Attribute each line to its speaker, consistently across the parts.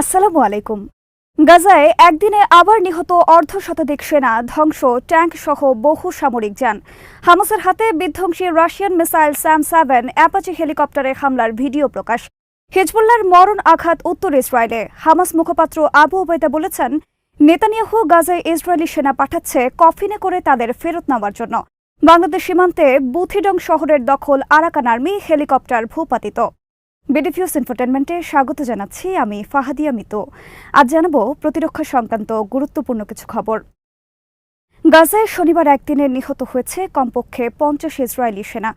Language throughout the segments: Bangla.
Speaker 1: আসসালামু আলাইকুম। গাজায় একদিনে আবার নিহত অর্ধ শতাধিক সেনা, ধ্বংস, ট্যাঙ্ক সহ বহু সামরিক যান। হামাসের হাতে বিধ্বংসী Russian missile SAM seven Apache হেলিকপ্টারে হামলার ভিডিও প্রকাশ। হিজবুল্লার মরণ আঘাত উত্তর ইসরায়েলে। হামাস মুখপাত্র আবু ওবায়দা বলেছেন, নেতানিয়াহু গাজায় ইসরায়েলি সেনা পাঠাচ্ছে কফিনে করে তাদের ফেরত নেওয়ার জন্য। বাংলাদেশ সীমান্তে বুথিডং শহরের দখল আরাকান আর্মি হেলিকপ্টার ভূপাতিত। বিডিফিউস ইনফোটেনমেন্টে স্বাগত জানাচ্ছি আমি ফাহাদিয়া মিতু। আজ জানাব প্রতিরক্ষা সংক্রান্ত গুরুত্বপূর্ণ কিছু খবর। গাজায় শনিবার একদিনে নিহত হয়েছে কমপক্ষে পঞ্চাশ ইসরায়েলি সেনা।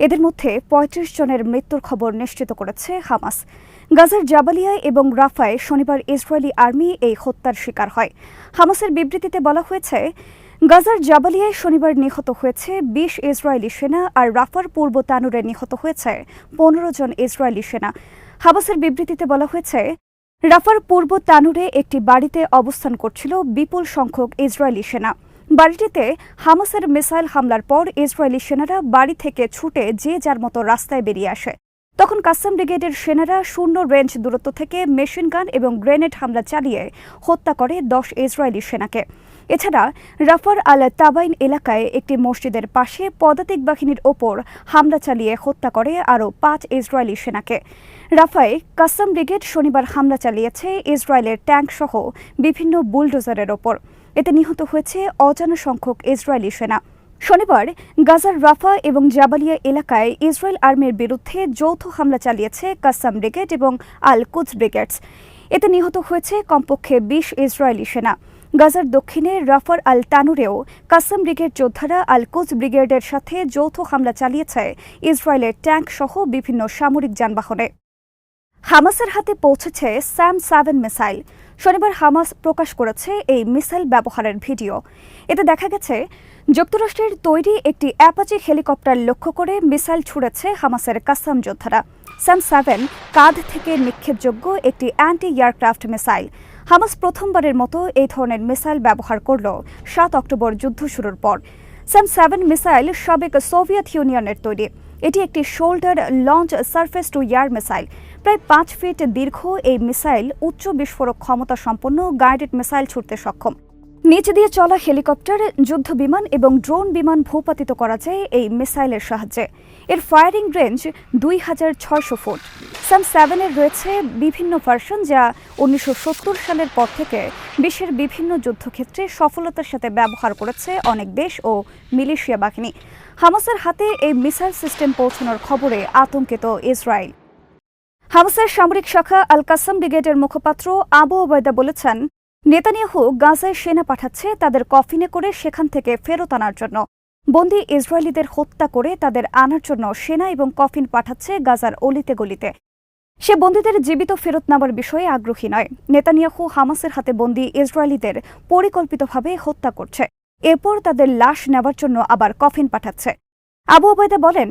Speaker 1: এদের মধ্যে পঁয়ত্রিশ জনের মৃত্যুর খবর নিশ্চিত করেছে হামাস। গাজার জাবালিয়ায় এবং রাফায় শনিবার ইসরায়েলি আর্মি এই হত্যার শিকার হয়। হামাসের বিবৃতিতে বলা হয়েছে গাজার জাবালিয়ায় শনিবার নিহত হয়েছে বিশ ইসরায়েলি সেনা আর রাফার পূর্ব তানুরে নিহত হয়েছে পনেরো জন ইসরায়েলি সেনা। হামাসের বিবৃতিতে বলা হয়েছে, রাফার পূর্ব তানুরে একটি বাড়িতে অবস্থান করছিল বিপুল সংখ্যক ইসরায়েলি সেনা। বাড়িটিতে হামাসের মিসাইল হামলার পর ইসরায়েলি সেনারা বাড়ি থেকে ছুটে যে যার মতো রাস্তায় বেরিয়ে আসে। তখন কাসম ব্রিগেডের সেনারা শূন্য রেঞ্জ দূরত্ব থেকে মেশিন গান এবং গ্রেনেড হামলা চালিয়ে হত্যা করে দশ ইসরায়েলি সেনাকে। এছাড়া রাফার আল তাবাইন এলাকায় একটি মসজিদের পাশে পদাতিক বাহিনীর ওপর হামলা চালিয়ে হত্যা করে আরও পাঁচ ইসরায়েলি সেনাকে। রাফায় কাসম ব্রিগেড শনিবার হামলা চালিয়েছে ইসরায়েলের ট্যাঙ্ক সহ বিভিন্ন বুলডোজারের ওপর। এতে নিহত হয়েছে অজানা সংখ্যক ইসরায়েলি সেনা। শনিবার গাজার রাফা এবং জাবালিয়া এলাকায় ইসরায়েল আর্মির বিরুদ্ধে যৌথ হামলা চালিয়েছে কাসাম ব্রিগেড এবং আল কুচ ব্রিগেডস। এতে নিহত হয়েছে কমপক্ষে বিশ ইসরায়েলি সেনা। গাজার দক্ষিণে রাফার আল তানুরেও কাসাম ব্রিগেড যোদ্ধারা আল কুচ ব্রিগেডের সাথে যৌথ হামলা চালিয়েছে ইসরায়েলের ট্যাঙ্ক সহ বিভিন্ন সামরিক যানবাহনে। হামাসের হাতে পৌঁছেছে স্যাম সেভেন মিসাইল। শনিবার হামাস প্রকাশ করেছে এই মিসাইল ব্যবহারের ভিডিও। এতে দেখা গেছে, যুক্তরাষ্ট্রের তৈরি একটি অ্যাপাচি হেলিকপ্টার লক্ষ্য করে মিসাইল ছুড়েছে হামাসের কাসাম যোদ্ধারা। স্যাম সেভেন কাঁধ থেকে নিক্ষেপযোগ্য একটি অ্যান্টি এয়ারক্রাফট মিসাইল হামাস প্রথমবারের মতো এই ধরনের মিসাইল ব্যবহার করল। সাত অক্টোবর যুদ্ধ শুরুর পর। স্যাম সেভেন মিসাইল সাবেক সোভিয়েত ইউনিয়নের তৈরি। এটি একটি shoulder launch surface to air missile প্রায় পাঁচ ফিট দীর্ঘ এই মিসাইল উচ্চ বিস্ফোরক ক্ষমতা সম্পন্ন গাইডেড মিসাইল ছুটতে সক্ষম। নিচ দিয়ে চলা হেলিকপ্টার যুদ্ধ বিমান এবং ড্রোন বিমান ভূপাতিত করা যায় এই মিসাইলের সাহায্যে। এর ফায়ারিং রেঞ্জ দুই হাজার ছয়শো ফুট। সাম সেভেনের রয়েছে বিভিন্ন ভার্সন যা উনিশশো সত্তর সালের পর থেকে বিশ্বের বিভিন্ন যুদ্ধক্ষেত্রে সফলতার সাথে ব্যবহার করেছে অনেক দেশ ও মিলিশিয়া বাহিনী। হামাসের হাতে এই মিসাইল সিস্টেম পৌঁছানোর খবরে আতঙ্কিত ইসরায়েল। হামাসের সামরিক শাখা আল কাসাম ব্রিগেডের মুখপাত্র আবু ওবায়দা বলেছেন নেতানিয়াহু গাজায় সেনা পাঠাচ্ছে, তাদের কফিনে করে সেখান থেকে ফেরত আনার জন্য। বন্দি ইসরায়েলিদের হত্যা করে তাদের আনার জন্য সেনা এবং কফিন পাঠাচ্ছে গাজার অলিতে গলিতে। সে বন্দীদের জীবিত ফেরত নেওয়ার বিষয়ে আগ্রহী নয়। নেতানিয়াহু হামাসের হাতে বন্দী ইসরায়েলিদের পরিকল্পিতভাবে হত্যা করছে। এরপর তাদের লাশ নেওয়ার জন্য আবার কফিন পাঠাচ্ছে। আবু ওবায়দা বলেন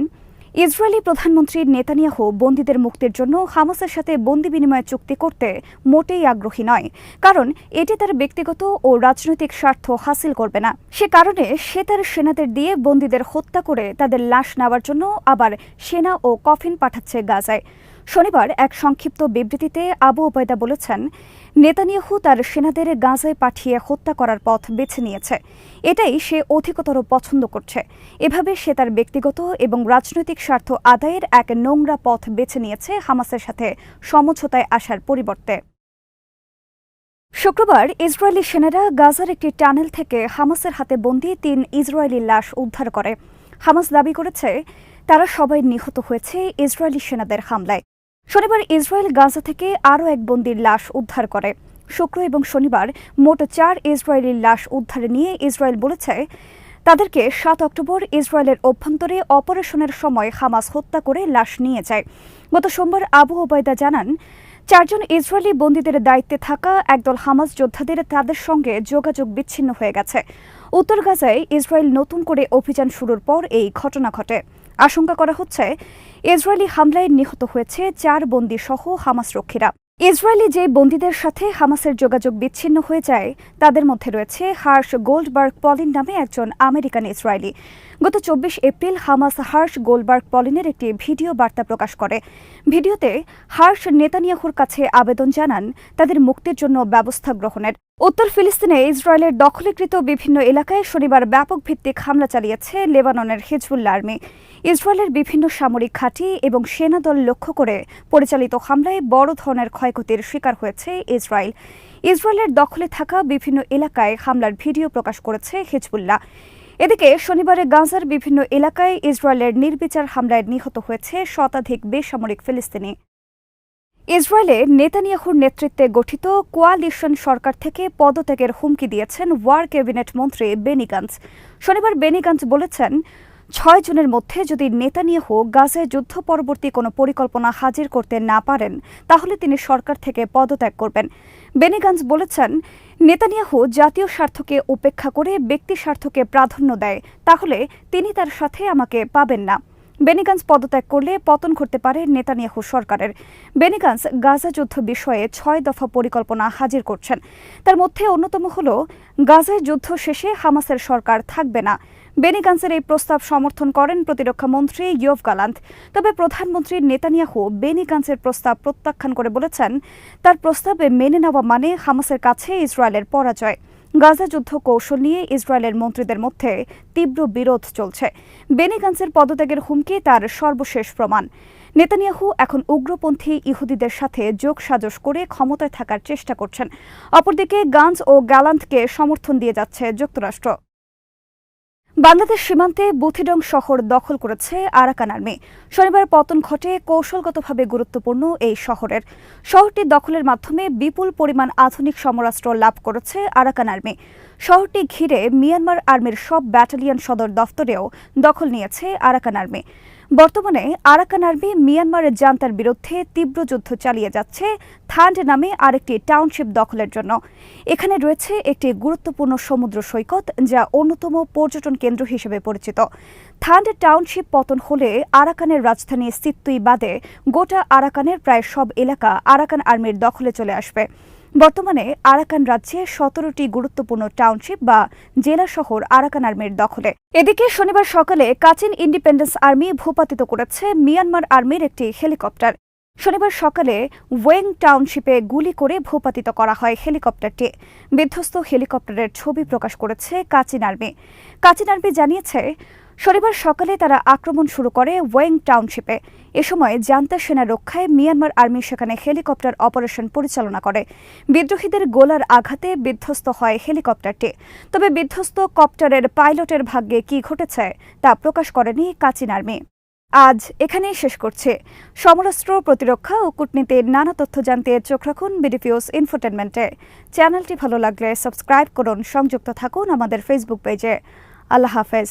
Speaker 1: ইসরায়েলি প্রধানমন্ত্রী নেতানিয়াহু বন্দীদের মুক্তির জন্য হামাসের সাথে বন্দি বিনিময় চুক্তি করতে মোটেই আগ্রহী নয়। কারণ এটি তার ব্যক্তিগত ও রাজনৈতিক স্বার্থ হাসিল করবে না। সে কারণে সে তার সেনাদের দিয়ে বন্দীদের হত্যা করে তাদের লাশ নেওয়ার জন্য আবার সেনা ও কফিন পাঠাচ্ছে গাজায়। শনিবার এক সংক্ষিপ্ত বিবৃতিতে আবু ওবায়দা বলেছেন, নেতানিয়াহু তার সেনাদের গাজায় পাঠিয়ে হত্যা করার পথ বেছে নিয়েছে। এটাই সে অধিকতর পছন্দ করছে। এভাবে সে তার ব্যক্তিগত এবং রাজনৈতিক স্বার্থ আদায়ের এক নোংরা পথ বেছে নিয়েছে হামাসের সাথে সমঝোতায় আসার পরিবর্তে। শুক্রবার ইসরায়েলি সেনারা গাজার একটি টানেল থেকে হামাসের হাতে বন্দী তিন ইসরায়েলি লাশ উদ্ধার করে। হামাস দাবি করেছে, তারা সবাই নিহত হয়েছে ইসরায়েলি সেনাদের হামলায়। শনিবার ইসরায়েল গাজা থেকে আরও এক বন্দির লাশ উদ্ধার করে। শুক্র এবং শনিবার মোট চার ইসরায়েলি লাশ উদ্ধার নিয়ে ইসরায়েল বলেছে, তাদেরকে সাত অক্টোবর ইসরায়েলের অভ্যন্তরে অপারেশনের সময় হামাস হত্যা করে লাশ নিয়ে যায়। গত সোমবার আবু ওবায়দা জানান, চারজন ইসরায়েলি বন্দীদের দায়িত্বে থাকা একদল হামাস যোদ্ধাদের তাদের সঙ্গে যোগাযোগ বিচ্ছিন্ন হয়ে গেছে। উত্তর গাজায় ইসরায়েল নতুন করে অভিযান শুরুর পর এই ঘটনা ঘটে। আশঙ্কা করা হচ্ছে, ইসরায়েলি হামলায় নিহত হয়েছে চার বন্দী সহ হামাস রক্ষীরা। ইসরায়েলি যে বন্দীদের সাথে হামাসের যোগাযোগ বিচ্ছিন্ন হয়ে যায়, তাদের মধ্যে রয়েছে হার্শ গোল্ডবার্গ পলিন নামে একজন আমেরিকান ইসরায়েলি। গত চব্বিশ এপ্রিল হামাস হার্শ গোলবার্গ পলিনের একটি ভিডিও বার্তা প্রকাশ করে। ভিডিওতে হার্শ নেতানিয়াহুর কাছে আবেদন জানান তাদের মুক্তির জন্য ব্যবস্থা গ্রহণের। উত্তর ফিলিস্তিনে ইসরায়েলের দখলীকৃত বিভিন্ন এলাকায় শনিবার ব্যাপক ভিত্তিক হামলা চালিয়েছে লেবাননের হিজবুল্লা আর্মি। ইসরায়েলের বিভিন্ন সামরিক ঘাঁটি এবং সেনাদল লক্ষ্য করে পরিচালিত হামলায় বড় ধরনের ক্ষয়ক্ষতির শিকার হয়েছে ইসরায়েল। ইসরায়েলের দখলে থাকা বিভিন্ন এলাকায় হামলার ভিডিও প্রকাশ করেছে হিজবুল্লাহ। এদিকে শনিবারে গাজার বিভিন্ন এলাকায় ইসরায়েলের নির্বিচার হামলায় নিহত হয়েছে শতাধিক বেসামরিক ফিলিস্তিনি। ইসরায়েলে নেতানিয়াহুর নেতৃত্বে গঠিত কোয়ালিশন সরকার থেকে পদত্যাগের হুমকি দিয়েছেন ওয়ার ক্যাবিনেট মন্ত্রী বেনিগাঞ্জ শনিবার বেনিগাঞ্জ বলেছেন ছয় জনের মধ্যে যদি নেতানিয়াহু গাজায় যুদ্ধ পরবর্তী কোনো পরিকল্পনা হাজির করতে না পারেন, তাহলে তিনি সরকার থেকে পদত্যাগ করবেন। বেনিগাঞ্জ বলেছেন, নেতানিয়াহু জাতীয় স্বার্থকে উপেক্ষা করে ব্যক্তি স্বার্থকে প্রাধান্য দেয়, তাহলে তিনি তার সাথে আমাকে পাবেন না। বেনিগাঞ্জ পদত্যাগ করলে পতন ঘটতে পারে নেতানিয়াহু সরকারের। বেনিগাঞ্জ গাজা যুদ্ধ বিষয়ে ছয় দফা পরিকল্পনা হাজির করছেন। তার মধ্যে অন্যতম হল গাজায় যুদ্ধ শেষে হামাসের সরকার থাকবে না। বেনিগাঞ্জের এই প্রস্তাব সমর্থন করেন প্রতিরক্ষা মন্ত্রী ইয়ভ গালান্ত তবে প্রধানমন্ত্রী নেতানিয়াহু বেনিগাঞ্জের প্রস্তাব প্রত্যাখ্যান করে বলেছেন, তার প্রস্তাবে মেনে নেওয়া মানে হামাসের কাছে ইসরায়েলের পরাজয়। গাজা যুদ্ধ কৌশল নিয়ে ইসরায়েলের মন্ত্রীদের মধ্যে তীব্র বিরোধ চলছে। বেনিগাঞ্জের পদত্যাগের হুমকি তার সর্বশেষ প্রমাণ। নেতানিয়াহু এখন উগ্রপন্থী ইহুদিদের সাথে যোগ সাজস করে ক্ষমতায় থাকার চেষ্টা করছেন। অপরদিকে গাঞ্জ ও গ্যালান্থকে সমর্থন দিয়ে যাচ্ছে যুক্তরাষ্ট্র। বাংলাদেশ সীমান্তে বুথিডং শহর দখল করেছে আরাকান আর্মি। শনিবার পতন ঘটে কৌশলগতভাবে গুরুত্বপূর্ণ এই শহরের। শহরটি দখলের মাধ্যমে বিপুল পরিমাণ আধুনিক সমরাস্ত্র লাভ করেছে আরাকান আর্মি। শহরটি ঘিরে মিয়ানমার আর্মির সব ব্যাটালিয়ন সদর দফতরেও দখল নিয়েছে আরাকান আর্মি। বর্তমানে আরাকান আর্মি মিয়ানমারের জান্তার বিরুদ্ধে তীব্র যুদ্ধ চালিয়ে যাচ্ছে থান্ড নামে আরেকটি টাউনশিপ দখলের জন্য। এখানে রয়েছে একটি গুরুত্বপূর্ণ সমুদ্র সৈকত যা অন্যতম পর্যটন কেন্দ্র হিসেবে পরিচিত। থান্ড টাউনশিপ পতন হলে আরাকানের রাজধানী সিত্তুই বাদে গোটা আরাকানের প্রায় সব এলাকা আরাকান আর্মির দখলে চলে আসবে। বর্তমানে আরাকান রাজ্যে সতেরোটি গুরুত্বপূর্ণ টাউনশিপ বা জেলা শহর আরাকান আর্মির দখলে। এদিকে শনিবার সকালে কাচিন ইন্ডিপেন্ডেন্স আর্মি ভূপাতিত করেছে মিয়ানমার আর্মির একটি হেলিকপ্টার। শনিবার সকালে ওয়েং টাউনশিপে গুলি করে ভূপাতিত করা হয় হেলিকপ্টারটি। বিধ্বস্ত হেলিকপ্টারের ছবি প্রকাশ করেছে কাচিন আর্মি। কাচিন আর্মি জানিয়েছে শনিবার সকালে তারা আক্রমণ শুরু করে ওয়েং টাউনশিপে। এ সময় জান্তা সেনা রক্ষায় মিয়ানমার আর্মি সেখানে হেলিকপ্টার অপারেশন পরিচালনা করে। বিদ্রোহীদের গোলার আঘাতে বিধ্বস্ত হয় হেলিকপ্টারটি। তবে বিধ্বস্ত কপ্টারের পাইলটের ভাগ্যে কি ঘটেছে তা প্রকাশ করেনি কাচিন আর্মি। আজ এখানেই শেষ করছে। সমরাস্ত্র প্রতিরক্ষা ও কূটনীতির নানা তথ্য জানতে চোখ রাখুন বিডিপিওস ইনফোটেনমেন্টে। চ্যানেলটি ভালো লাগলে সাবস্ক্রাইব করুন, সংযুক্ত থাকুন আমাদের ফেসবুক পেজে। আল্লাহ হাফেজ।